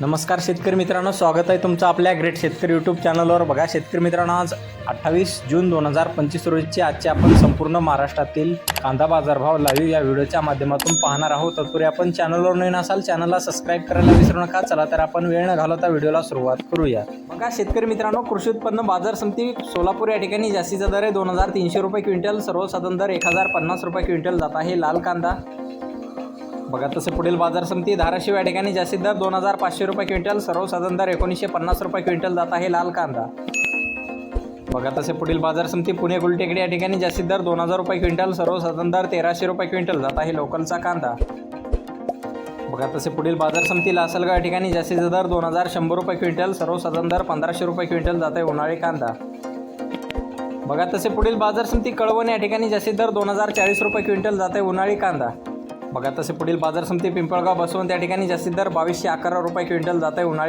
नमस्कार शेतकरी मित्रांनो स्वागत आहे तुमचं आपल्या ग्रेट शेतकरी यूट्यूब चॅनलवर बघा शेतकरी मित्रांनो आज अठ्ठावीस जून दोन हजार पंचवीस रोजीचे आजचे आपण संपूर्ण महाराष्ट्रातील कांदा बाजारभाव लाईव्ह या व्हिडिओच्या माध्यमातून पाहणार आहोत. तत्पूर्वी आपण चॅनलवर नवीन असाल चॅनलला सबस्क्राईब करायला विसरू नका. चला तर आपण वेळ न घालवता व्हिडिओला सुरुवात करूया. बघा शेतकरी मित्रांनो कृषी उत्पन्न बाजार समिती सोलापूर या ठिकाणी जास्तीचा दर आहे दोन हजार तीनशे रुपये क्विंटल सर्वसाधारण दर एक हजार पन्नास रुपये क्विंटल जात आहे. लाल कांदा बघा तसं पुढील बाजार समिती धाराशिव या ठिकाणी जास्तीत दर दोन हजार पाचशे रुपये क्विंटल सर्वसाधारण दर एकोणीसशे पन्नास रुपये क्विंटल जात आहे लाल कांदा. बघा तसे पुढील बाजार समिती पुणे गुलटेकडी या ठिकाणी जास्तीत दर दोन हजार रुपये क्विंटल सर्वसाधारण दर तेराशे रुपये क्विंटल जात आहे लोकलचा कांदा. बघा तसे पुढील बाजार समिती लासलगाव या ठिकाणी जास्तीचा दर दोन हजार शंभर रुपये क्विंटल सर्वसाधारण दर पंधराशे रुपये क्विंटल जात आहे उन्हाळी कांदा. बघा तसे पुढील बाजार समिती कळवण या ठिकाणी जास्तीत दर दोन हजार चाळीस रुपये क्विंटल जात आहे उन्हाळी कांदा. बघा तसे पुढील बाजार समिती पिंपळगाव बसून त्या ठिकाणी जास्तीत दर बावीसशे अकरा रुपये क्विंटल जात आहे. उन्हाळी